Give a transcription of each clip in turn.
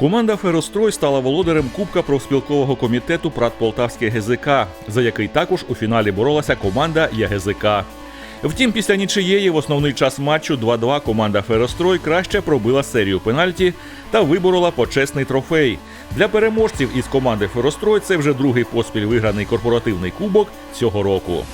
Команда Ферострой стала володарем Кубка профспілкового комітету Прат Полтавське ГЗК, за який також у фіналі боролася команда ЯГЗК. Втім, після нічиєї в основний час матчу 2-2 команда Ферострой краще пробила серію пенальті та виборола почесний трофей. Для переможців із команди Ферострой це вже другий поспіль виграний корпоративний кубок цього року.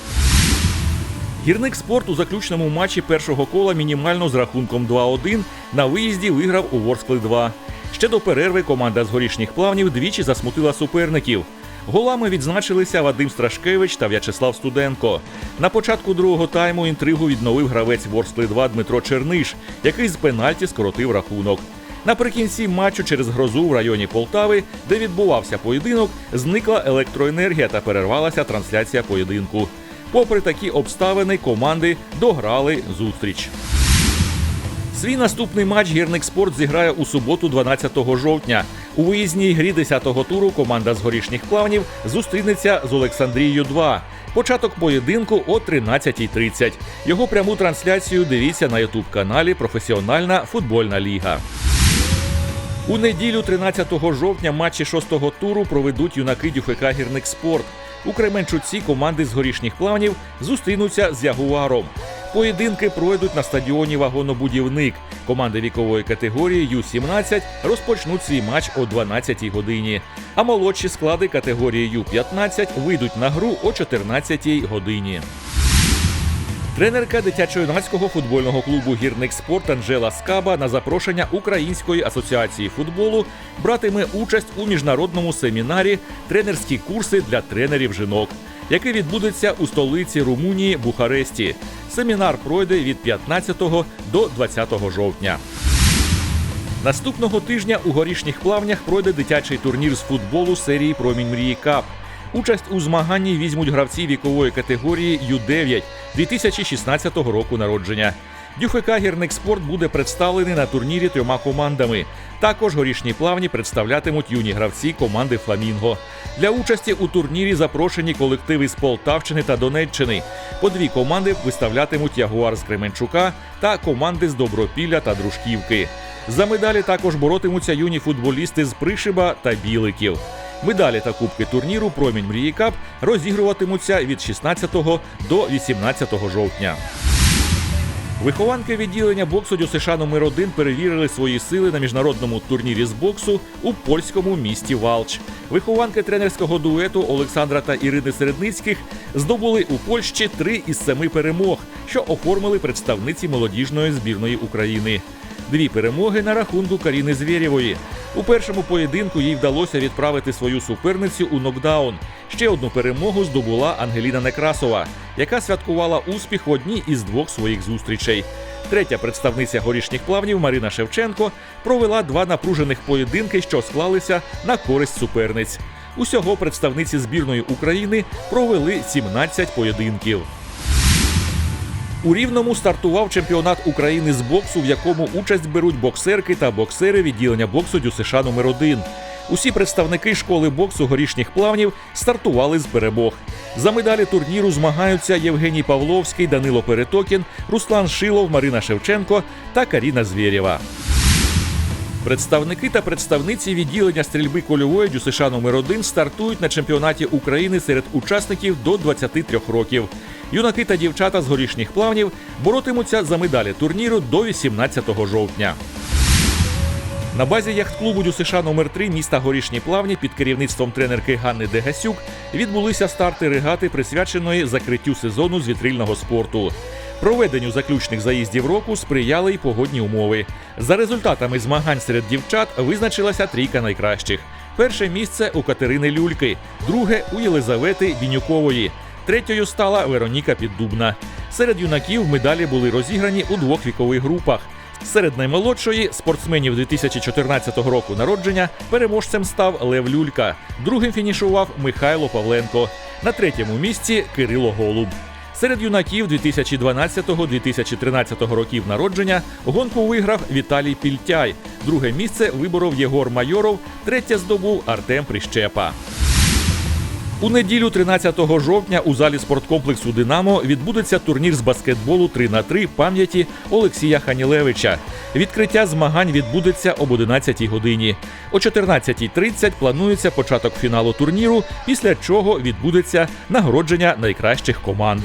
Гірник спорт у заключному матчі першого кола мінімально з рахунком 2-1 на виїзді виграв у Ворскли 2. Ще до перерви команда з горішніх плавнів двічі засмутила суперників. Голами відзначилися Вадим Страшкевич та В'ячеслав Студенко. На початку другого тайму інтригу відновив гравець Ворскли 2 Дмитро Черниш, який з пенальті скоротив рахунок. Наприкінці матчу через грозу в районі Полтави, де відбувався поєдинок, зникла електроенергія та перервалася трансляція поєдинку. Попри такі обставини, команди дограли зустріч. Свій наступний матч гірник спорт зіграє у суботу, 12 жовтня. У виїзній грі 10-го туру команда з горішніх плавнів зустрінеться з Олександрією 2. Початок поєдинку о 13.30. Його пряму трансляцію дивіться на ютуб каналі Професіональна футбольна ліга. У неділю 13 жовтня матчі 6-го туру проведуть юнаки Дюфека Гірник Спорт. У Кременчуці команди з горішніх плавнів зустрінуться з Ягуаром. Поєдинки пройдуть на стадіоні Вагонобудівник. Команди вікової категорії Ю-17 розпочнуть свій матч о 12-й годині. А молодші склади категорії Ю-15 вийдуть на гру о 14-й годині. Тренерка дитячо-юнацького футбольного клубу Гірник спорт Анжела Скаба на запрошення Української асоціації футболу братиме участь у міжнародному семінарі Тренерські курси для тренерів жінок, який відбудеться у столиці Румунії Бухаресті. Семінар пройде від 15 до 20 жовтня. Наступного тижня у горішніх плавнях пройде дитячий турнір з футболу серії Промінь мрії Кап. Участь у змаганні візьмуть гравці вікової категорії Ю-9 2016 року народження. Дюфека гірник спорт буде представлений на турнірі трьома командами. Також горішні плавні представлятимуть юні гравці команди Фламінго. Для участі у турнірі запрошені колективи з Полтавщини та Донеччини. По дві команди виставлятимуть Ягуар з Кременчука та команди з Добропілля та Дружківки. За медалі також боротимуться юні футболісти з Пришиба та Біликів. Медалі та кубки турніру Промінь мрії Кап розігруватимуться від 16 до 18 жовтня. Вихованки відділення боксу ДЮСШ номер 1 перевірили свої сили на міжнародному турнірі з боксу у польському місті Валч. Вихованки тренерського дуету Олександра та Ірини Середницьких здобули у Польщі три із семи перемог, що оформили представниці молодіжної збірної України. Дві перемоги на рахунку Каріни Звєрєвої. У першому поєдинку їй вдалося відправити свою суперницю у нокдаун. Ще одну перемогу здобула Ангеліна Некрасова, яка святкувала успіх в одній із двох своїх зустрічей. Третя представниця горішніх плавнів Марина Шевченко провела два напружених поєдинки, що склалися на користь суперниць. Усього представниці збірної України провели 17 поєдинків. У Рівному стартував чемпіонат України з боксу, в якому участь беруть боксерки та боксери відділення боксу ДЮСШ номер 1 Усі представники школи боксу горішніх плавнів стартували з перемог. За медалі турніру змагаються Євгеній Павловський, Данило Перетокін, Руслан Шилов, Марина Шевченко та Каріна Звєрєва. Представники та представниці відділення стрільби кольової ДЮСШ номер 1 стартують на чемпіонаті України серед учасників до 23 років. Юнаки та дівчата з горішніх плавнів боротимуться за медалі турніру до 18 жовтня. На базі яхт-клубу ДЮСШ номер 3 міста Горішні Плавні під керівництвом тренерки Ганни Дегасюк відбулися старти регати, присвяченої закриттю сезону з вітрильного спорту. Проведенню заключних заїздів року сприяли й погодні умови. За результатами змагань серед дівчат визначилася трійка найкращих. Перше місце у Катерини Люльки, друге у Єлизавети Вінюкової. Третьою стала Вероніка Піддубна. Серед юнаків медалі були розіграні у двох вікових групах. Серед наймолодшої спортсменів 2014 року народження переможцем став Лев Люлька. Другим фінішував Михайло Павленко. На третьому місці Кирило Голуб. Серед юнаків 2012-2013 років народження гонку виграв Віталій Пільтяй. Друге місце виборов Єгор Майоров, третє здобув Артем Прищепа. У неділю 13 жовтня у залі спорткомплексу Динамо відбудеться турнір з баскетболу 3 на 3 пам'яті Олексія Ханілевича. Відкриття змагань відбудеться об 11 годині. О 14.30 планується початок фіналу турніру, після чого відбудеться нагородження найкращих команд.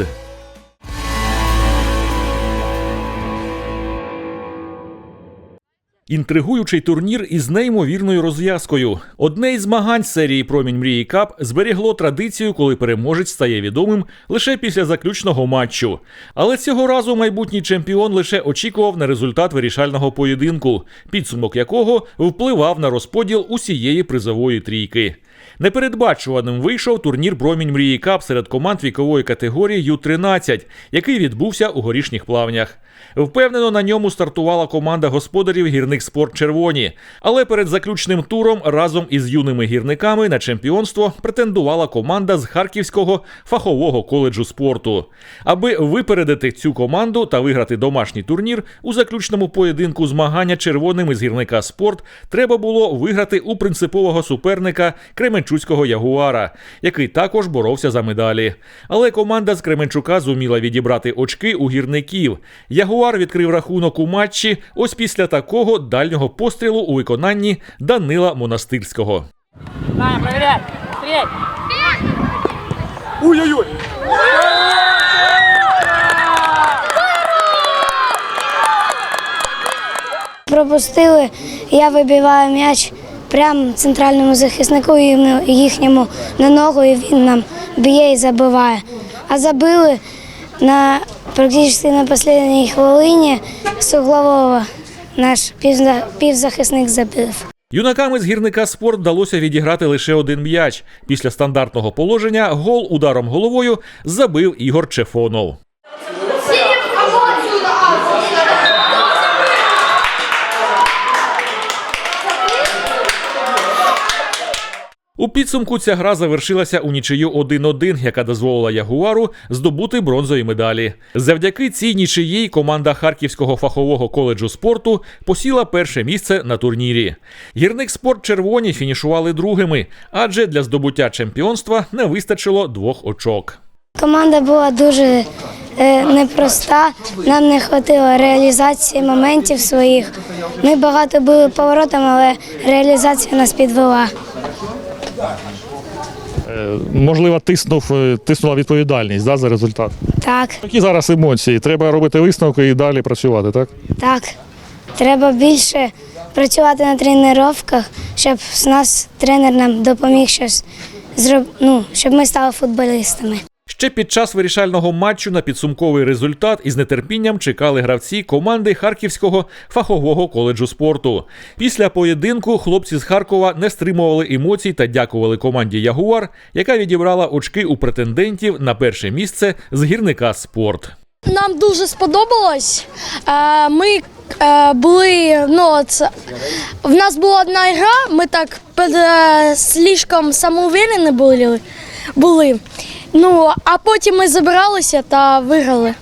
Інтригуючий турнір із неймовірною розв'язкою. Одне із змагань серії Промінь мрії Кап зберігло традицію, коли переможець стає відомим лише після заключного матчу. Але цього разу майбутній чемпіон лише очікував на результат вирішального поєдинку, підсумок якого впливав на розподіл усієї призової трійки. Непередбачуваним вийшов турнір Промінь мрії Кап серед команд вікової категорії Ю-13, який відбувся у горішніх плавнях. Впевнено, на ньому стартувала команда господарів гірник спорт червоні. Але перед заключним туром разом із юними гірниками на чемпіонство претендувала команда з Харківського фахового коледжу спорту. Аби випередити цю команду та виграти домашній турнір у заключному поєдинку змагання червоними з гірника спорт треба було виграти у принципового суперника Кременчуцького Ягуара, який також боровся за медалі. Але команда з Кременчука зуміла відібрати очки у гірників. Ягуар відкрив рахунок у матчі ось після такого дальнього пострілу у виконанні Данила Монастирського. Ой-ой-ой! Пропустили, я вибиваю м'яч прямо центральному захиснику їхньому на ногу, і він нам б'є і забиває. А забили на практично на останній хвилині суглового углового наш півза- півзахисник забив. Юнакам із гірника спорт вдалося відіграти лише один м'яч. Після стандартного положення гол ударом головою забив Ігор Чефонов. У підсумку ця гра завершилася у нічию 1-1, яка дозволила Ягуару здобути бронзові медалі. Завдяки цій нічиїй команда Харківського фахового коледжу спорту посіла перше місце на турнірі. Гірник спорт червоні фінішували другими, адже для здобуття чемпіонства не вистачило двох очок. Команда була дуже е, непроста, нам не вистачило реалізації моментів своїх. Ми багато були поворотами, але реалізація нас підвела. Е, Можливо, тиснув, е, тиснула відповідальність да, за результат. Так. Які зараз емоції? Треба робити висновки і далі працювати, так? Так, треба більше працювати на тренуваннях, щоб з нас тренер нам допоміг щось зроб... ну, щоб ми стали футболістами. Ще під час вирішального матчу на підсумковий результат із нетерпінням чекали гравці команди Харківського фахового коледжу спорту. Після поєдинку хлопці з Харкова не стримували емоцій та дякували команді Ягуар, яка відібрала очки у претендентів на перше місце з гірника спорт. Нам дуже сподобалось. Е, Ми е, були, ну, от, в нас була одна гра, ми так е, слишком самоуверені були, були. Ну, а потім ми забиралися та виграли.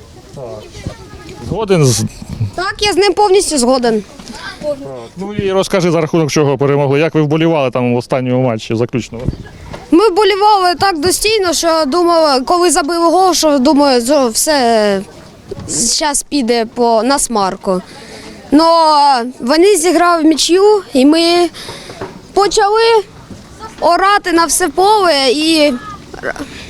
Згоден з. Так, я з ним повністю згоден. Ну і розкажи за рахунок чого перемогли. Як ви вболівали там в останньому матчі заключного? Ми вболівали так достійно, що думали, коли забили гол, що думаю, що все зараз піде по на смарку. Но вони зіграли в м'ячю, і ми почали орати на все поле і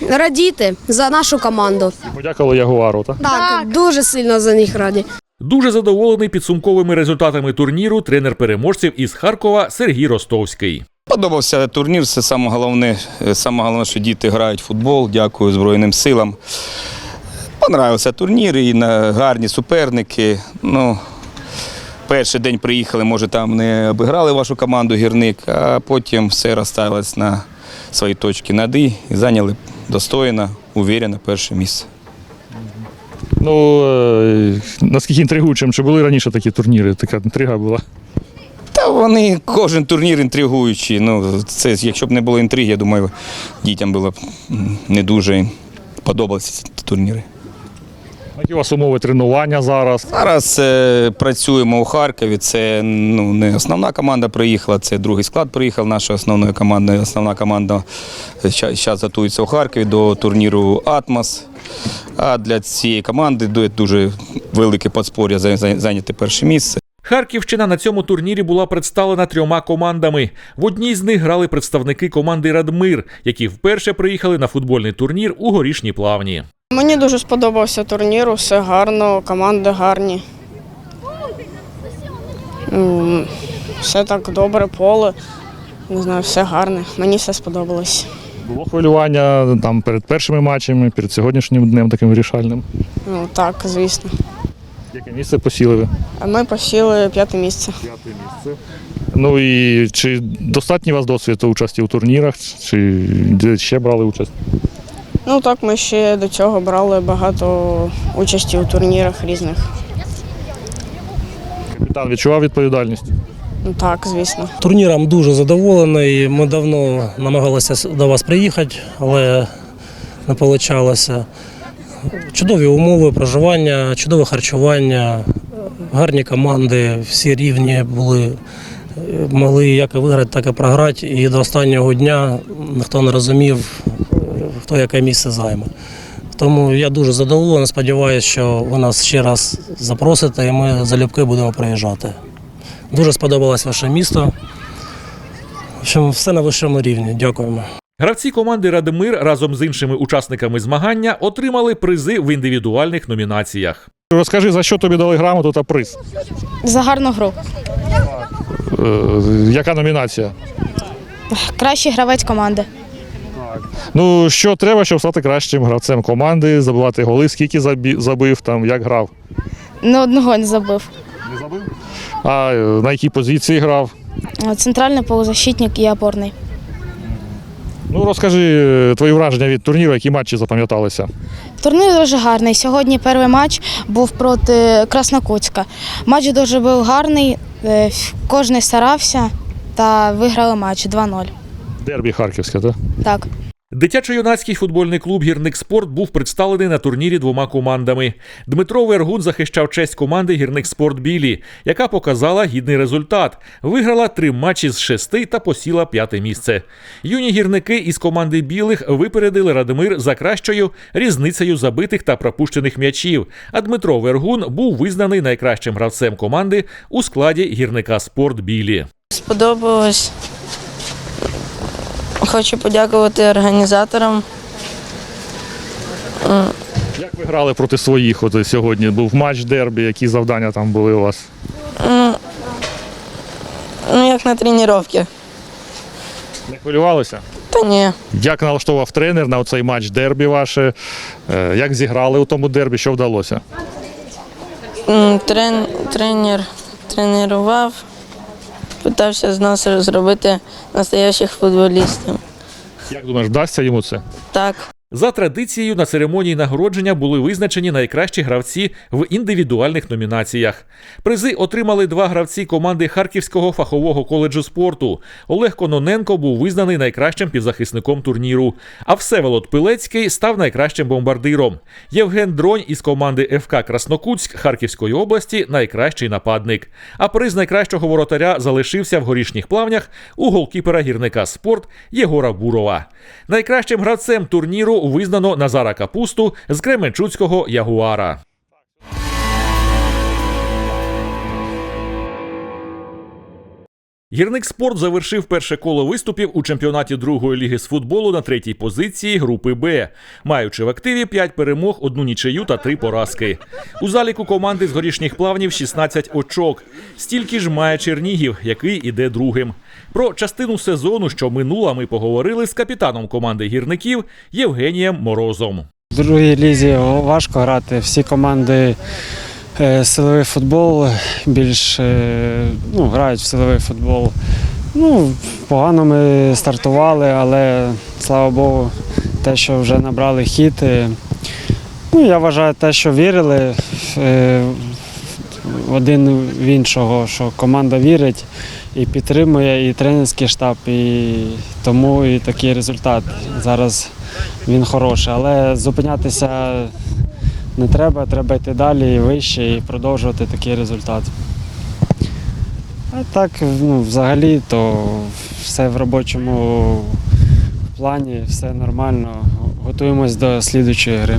радіти за нашу команду. Подякували Ягуару, так? Так, дуже сильно за них раді. Дуже задоволений підсумковими результатами турніру тренер переможців із Харкова Сергій Ростовський. Подобався турнір. Це саме головне, е, саме головне, що діти грають в футбол. Дякую Збройним силам. Понравився турнір і на гарні суперники. Ну, перший день приїхали, може, там не обіграли вашу команду гірник, а потім все розставилось на свої точки над «і» і зайняли достойно, уверенно перше місце. Ну е, наскільки інтригуючим, чи були раніше такі турніри? Така інтрига була. Та вони кожен турнір інтригуючий. Ну, це, якщо б не було інтриги, я думаю, дітям було б не дуже подобалися ці турніри. Які у вас умови тренування зараз? Зараз е, працюємо у Харкові. Це ну, не основна команда приїхала, це другий склад приїхав нашої основної команди. Основна команда зараз готується у Харкові до турніру Атмос. А для цієї команди ду- дуже велике подспор'я зай- зай- зайняти перше місце. Харківщина на цьому турнірі була представлена трьома командами. В одній з них грали представники команди Радмир, які вперше приїхали на футбольний турнір у горішній плавні. Мені дуже сподобався турнір, все гарно, команди гарні. Все так добре, поле. Не знаю, все гарне. Мені все сподобалось. Було хвилювання там перед першими матчами, перед сьогоднішнім днем таким вирішальним. Ну так, звісно. Яке місце посіли ви? Ми посіли п'яте місце. Ну і чи достатньо у вас досвіду участі у турнірах, чи де ще брали участь? Ну так, ми ще до цього брали багато участі у турнірах різних. Капітан відчував відповідальність? Ну так, звісно. Турніром дуже задоволений. Ми давно намагалися до вас приїхати, але не вийшло. Чудові умови проживання, чудове харчування, гарні команди, всі рівні були. Могли як і виграти, так і програти. І до останнього дня ніхто не розумів, хто яке місце займе. Тому я дуже задоволений, сподіваюся, що ви нас ще раз запросите і ми залюбки будемо приїжджати. Дуже сподобалось ваше місто. В общем, все на вищому рівні. Дякуємо. Гравці команди Радмир разом з іншими учасниками змагання отримали призи в індивідуальних номінаціях. Розкажи, за що тобі дали грамоту та приз? За гарну гру. Е, яка номінація? Кращий гравець команди. Ну, що треба, щоб стати кращим гравцем команди, забивати голи, скільки забив, там, як грав? Ні одного не забив. Не забив? А е, на якій позиції грав? Центральний полузащитник і опорний. Ну, розкажи е, твої враження від турніру, які матчі запам'яталися. Турнір дуже гарний. Сьогодні перший матч був проти Краснокутська. Матч дуже був гарний, е, кожен старався та виграли матч 2-0. Дербі харківське, так? Так. Дитячо-юнацький футбольний клуб Гірник Спорт був представлений на турнірі двома командами. Дмитро Вергун захищав честь команди Гірник Спорт Білі, яка показала гідний результат. Виграла три матчі з шести та посіла п'яте місце. Юні гірники із команди білих випередили Радимир за кращою різницею забитих та пропущених м'ячів. А Дмитро Вергун був визнаний найкращим гравцем команди у складі гірника Спорт Білі. Сподобалось. Хочу подякувати організаторам. Як ви грали проти своїх? От сьогодні був матч дербі, які завдання там були у вас? Ну, ну як на тренування. Не хвилювалися? Та ні. Як налаштував тренер на цей матч дербі ваше? Е, Як зіграли у тому дербі, що вдалося? Трен, тренер тренував, питався з нас зробити настоящих футболістів. Як думаєш, вдасться йому це? Так. За традицією на церемонії нагородження були визначені найкращі гравці в індивідуальних номінаціях. Призи отримали два гравці команди Харківського фахового коледжу спорту. Олег Кононенко був визнаний найкращим півзахисником турніру. А Всеволод Пилецький став найкращим бомбардиром. Євген Дронь із команди ФК Краснокутськ Харківської області найкращий нападник. А приз найкращого воротаря залишився в горішніх плавнях у голкіпера гірника спорт Єгора Бурова. Найкращим гравцем турніру визнано Назара Капусту з Кременчуцького Ягуара. Гірник спорт завершив перше коло виступів у чемпіонаті другої ліги з футболу на третій позиції групи Б, маючи в активі 5 перемог, одну нічию та 3 поразки. У заліку команди з горішніх плавнів 16 очок. Стільки ж має Чернігів, який іде другим. Про частину сезону, що минула, ми поговорили з капітаном команди гірників Євгенієм Морозом. В другій лізі важко грати. Всі команди силовий футбол більш е, ну, грають в силовий футбол. Ну, погано ми стартували, але слава Богу, те, що вже набрали хід. е, Ну, я вважаю те, що вірили е, один в іншого, що команда вірить і підтримує, і тренерський штаб, і тому і такий результат. Зараз він хороший, але зупинятися не треба, треба йти далі вище і продовжувати такий результат. А так, ну, взагалі, то все в робочому плані, все нормально. Готуємось до слідучої гри.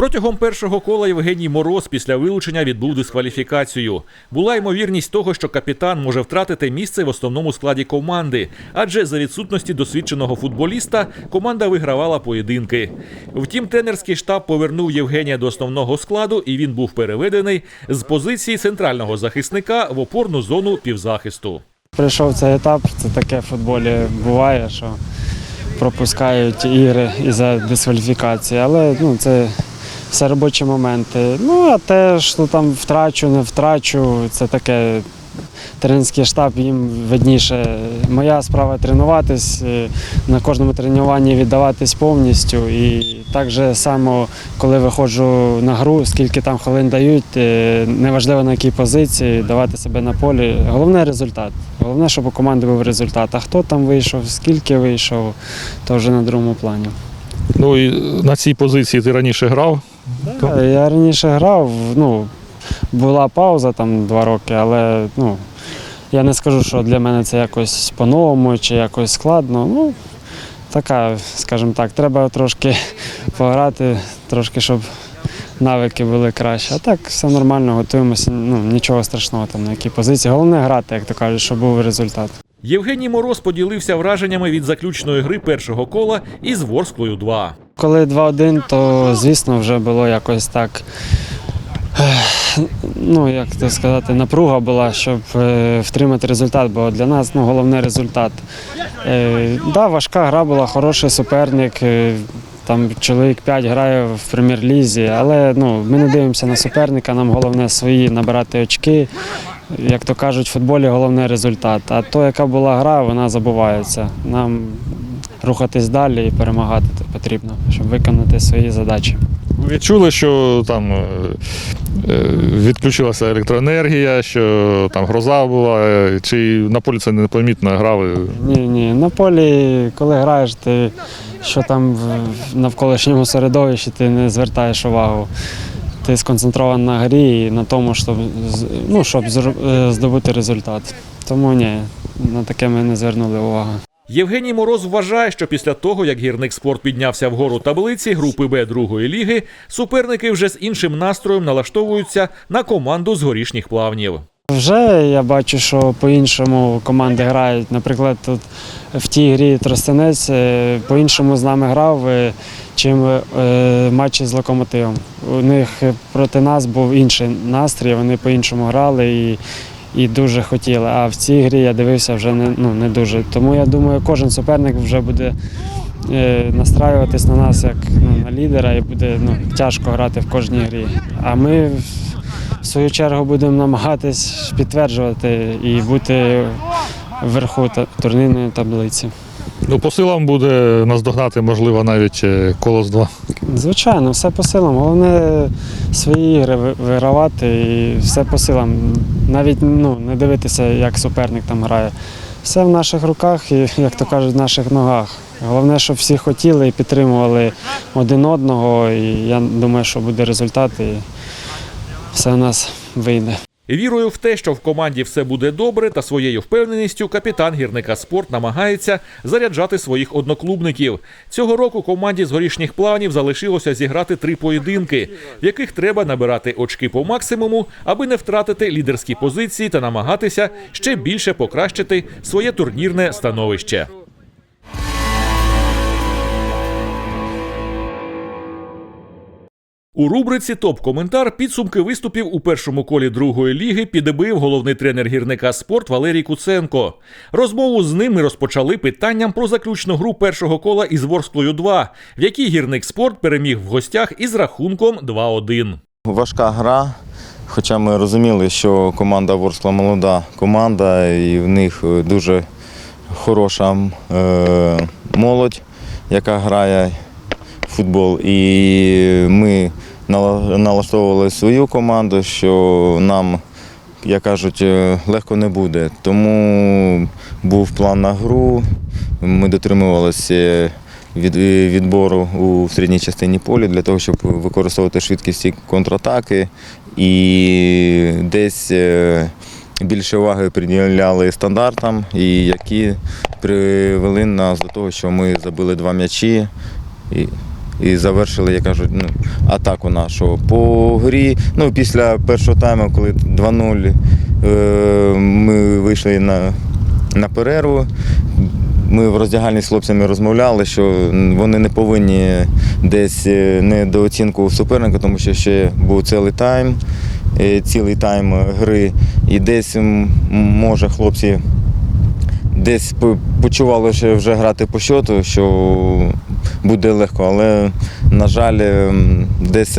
Протягом першого кола Євгеній Мороз після вилучення відбув дискваліфікацію. Була ймовірність того, що капітан може втратити місце в основному складі команди, адже за відсутності досвідченого футболіста команда вигравала поєдинки. Втім, тренерський штаб повернув Євгенія до основного складу, і він був переведений з позиції центрального захисника в опорну зону півзахисту. Прийшов цей етап, це таке в футболі буває, що пропускають ігри із-за дискваліфікації, але ну, це все робочі моменти. Ну, а те, що там втрачу, не втрачу, це таке. Тренерський штаб їм видніше. Моя справа тренуватись, е, на кожному тренуванні віддаватись повністю. І так же само, коли виходжу на гру, скільки там хвилин дають, е, неважливо на якій позиції, давати себе на полі. Головне результат. Головне, щоб у команди був результат. А хто там вийшов, скільки вийшов, то вже на другому плані. Ну і на цій позиції ти раніше грав. Е, Я раніше грав, ну, була пауза там два роки, але ну, я не скажу, що для мене це якось по-новому чи якось складно. Ну, така, скажімо так, треба трошки пограти, трошки, щоб навики були краще. А так все нормально, готуємося, ну, нічого страшного там на якій позиції. Головне грати, як то кажуть, щоб був результат. Євгеній Мороз поділився враженнями від заключної гри першого кола із Ворсклою 2. Коли 2-1, то звісно вже було якось так. Ну, як то сказати, напруга була, щоб е, втримати результат, бо для нас ну, головне результат. Е, да, важка гра була, хороший суперник. е, Там чоловік 5 грає в прем'єр-лізі, але ну, ми не дивимося на суперника, нам головне свої набирати очки. Як то кажуть, в футболі головне результат. А то, яка була гра, вона забувається. Нам рухатись далі і перемагати потрібно, щоб виконати свої задачі. Ви відчули, що там е, е, відключилася електроенергія, що там гроза була, чи на полі це непомітно грали? Ні, ні. На полі, коли граєш, ти що там в навколишньому середовищі, ти не звертаєш увагу. Ти сконцентрований на грі і на тому, щоб, ну, щоб е, здобути результат. Тому ні, на таке ми не звернули увагу. Євгеній Мороз вважає, що після того, як гірник спорт піднявся вгору таблиці групи Б другої ліги, суперники вже з іншим настроєм налаштовуються на команду з горішніх плавнів. Вже я бачу, що по-іншому команди грають. Наприклад, тут в тій грі Тростянець е, по-іншому з нами грав, е, чим е, матчі з локомотивом. У них е, проти нас був інший настрій, вони по-іншому грали і, і дуже хотіли. А в цій грі я дивився вже не, ну, не дуже. Тому я думаю, кожен суперник вже буде е, настраюватись на нас як ну, на лідера і буде ну, тяжко грати в кожній грі. А ми в свою чергу будемо намагатись підтверджувати і бути вверху турнірної таблиці. Ну, по силам буде наздогнати, можливо, навіть е, колос 2. Звичайно, все по силам. Головне свої ігри ви- вигравати і все по силам. Навіть ну, не дивитися, як суперник там грає. Все в наших руках і, як то кажуть, в наших ногах. Головне, щоб всі хотіли і підтримували один одного. І я думаю, що буде результат і все у нас вийде. Вірою в те, що в команді все буде добре, та своєю впевненістю капітан гірника спорт намагається заряджати своїх одноклубників. Цього року команді з горішніх плавнів залишилося зіграти три поєдинки, в яких треба набирати очки по максимуму, аби не втратити лідерські позиції та намагатися ще більше покращити своє турнірне становище. У рубриці Топ-коментар підсумки виступів у першому колі другої ліги підбив головний тренер гірника спорт Валерій Куценко. Розмову з ним ми розпочали питанням про заключну гру першого кола із Ворсклою 2, в якій гірник спорт переміг в гостях із рахунком 2-1. Важка гра, хоча ми розуміли, що команда Ворскла молода команда, і в них е, дуже хороша е, молодь, яка грає в футбол. І ми налаштовували свою команду, що нам, як кажуть, е, легко не буде. Тому був план на гру, ми дотримувалися від, е, відбору у середній частині поля для того, щоб використовувати швидкісті контратаки і десь е, більше уваги приділяли стандартам, і які привели нас до того, що ми забили два м'ячі. І, завершили, як кажуть, ну, атаку нашу. По грі, ну, після першого тайму, коли 2-0, е, ми вийшли на, на перерву. Ми в роздягальні з хлопцями розмовляли, що вони не повинні десь е, недооцінку суперника, тому що ще був цілий тайм, е, цілий тайм гри. І десь може хлопці десь почували, що вже грати по щоту, що буде легко, але, на жаль, ем, десь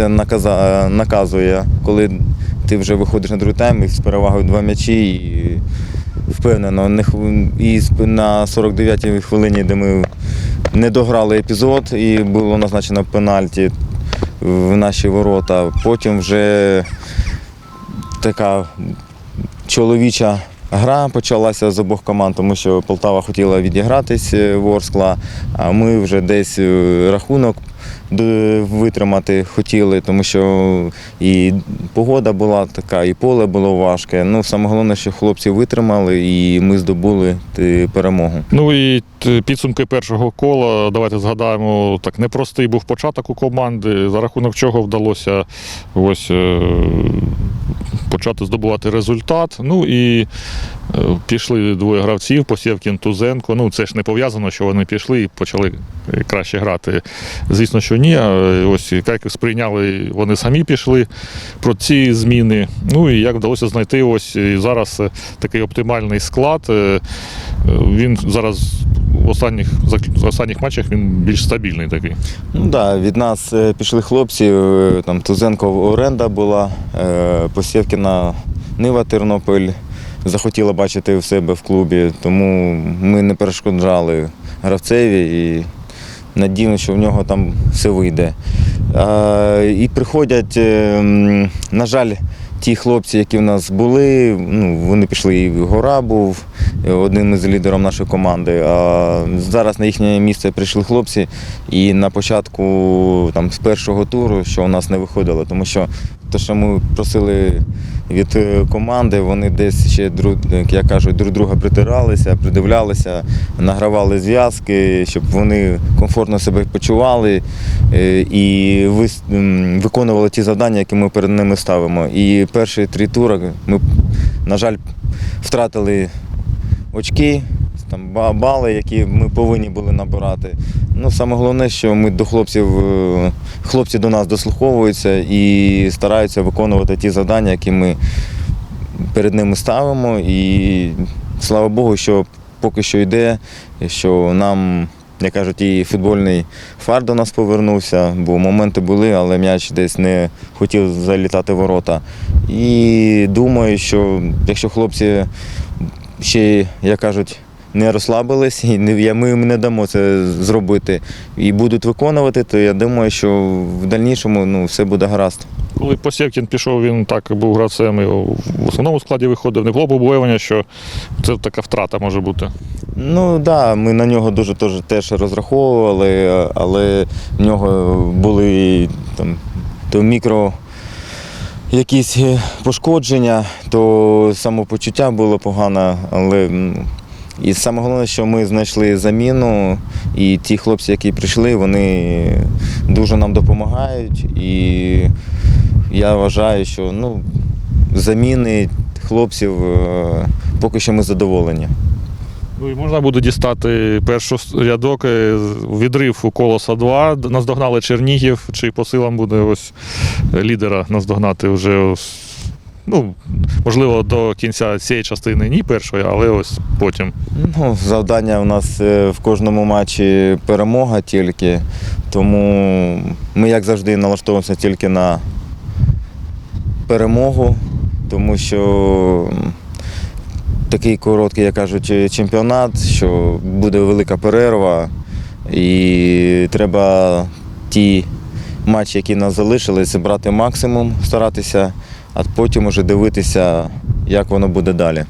наказує, коли ти вже виходиш на другий тайм і з перевагою два м'ячі. І впевнено, і на 49-й хвилині, де ми не дограли епізод, і було назначено пенальті в наші ворота. Потім вже така чоловіча гра почалася з обох команд, тому що Полтава хотіла відігратись в Ворскла, а ми вже десь е, рахунок витримати хотіли, тому що і погода була така, і поле було важке. Ну, саме головне, що хлопці витримали і ми здобули е, перемогу. Ну і підсумки першого кола. Давайте згадаємо, так непростий був початок у команди, за рахунок чого вдалося ось е, почати здобувати результат. Ну і е, пішли двоє гравців, Посєвкін, Тузенко. Ну це ж не пов'язано, що вони пішли і почали краще грати. Звісно, що ні. Ось як сприйняли, вони самі пішли про ці зміни. Ну і як вдалося знайти ось зараз е, такий оптимальний склад. Е, Він зараз в останніх, в останніх матчах він більш стабільний такий. Ну да, від нас е, пішли хлопці, там Тузенко оренда була, Посєвкіна Нива Тернопіль захотіла бачити в себе в клубі, тому ми не перешкоджали гравцеві і надіємося, що в нього там все вийде. І приходять, е, на жаль, ті хлопці, які в нас були, ну, вони пішли, і Гора був одним із лідерів нашої команди. А зараз на їхнє місце прийшли хлопці, і на початку там, з першого туру, що у нас не виходило, тому що те, що ми просили від е, команди, вони десь ще друг, як я кажу, друг друга притиралися, придивлялися, награвали зв'язки, щоб вони комфортно себе почували е, і виконували ті завдання, які ми перед ними ставимо. І перші три тури ми, на жаль, втратили очки, там бали, які ми повинні були набирати. Ну, саме головне, що ми до хлопців, е, хлопці до нас дослуховуються і стараються виконувати ті завдання, які ми перед ними ставимо. І слава Богу, що поки що йде, що нам, як кажуть, і футбольний фар до нас повернувся, бо моменти були, але м'яч десь не хотів залітати в ворота. І думаю, що якщо хлопці ще, як кажуть, не розслабились, і не- ми їм не дамо це зробити і будуть виконувати, то я думаю, що в дальнішому ну, все буде гаразд. Коли Посєвкін пішов, він так був гравцем і в основному складі виходив. Не було побоювання, що це така втрата може бути. Ну так, да, ми на нього дуже теж, теж розраховували, але в нього були там то мікро якісь е, пошкодження, то самопочуття було погане, але і саме головне, що ми знайшли заміну, і ті хлопці, які прийшли, вони дуже нам допомагають. І я вважаю, що ну, заміни хлопців е, поки що ми задоволені. Ну і можна буде дістати перший рядок, е, відрив у колоса 2. Наздогнали Чернігів, чи по силам буде ось лідера наздогнати вже ось. Ну, можливо, до кінця цієї частини ні першої, але ось потім. Ну, завдання у нас е, в кожному матчі перемога тільки, тому ми, як завжди, налаштовуємося тільки на перемогу, тому що такий короткий, як кажуть, чемпіонат, що буде велика перерва, і треба ті матчі, які нас залишились, брати максимум, старатися, а потім уже дивитися, як воно буде далі.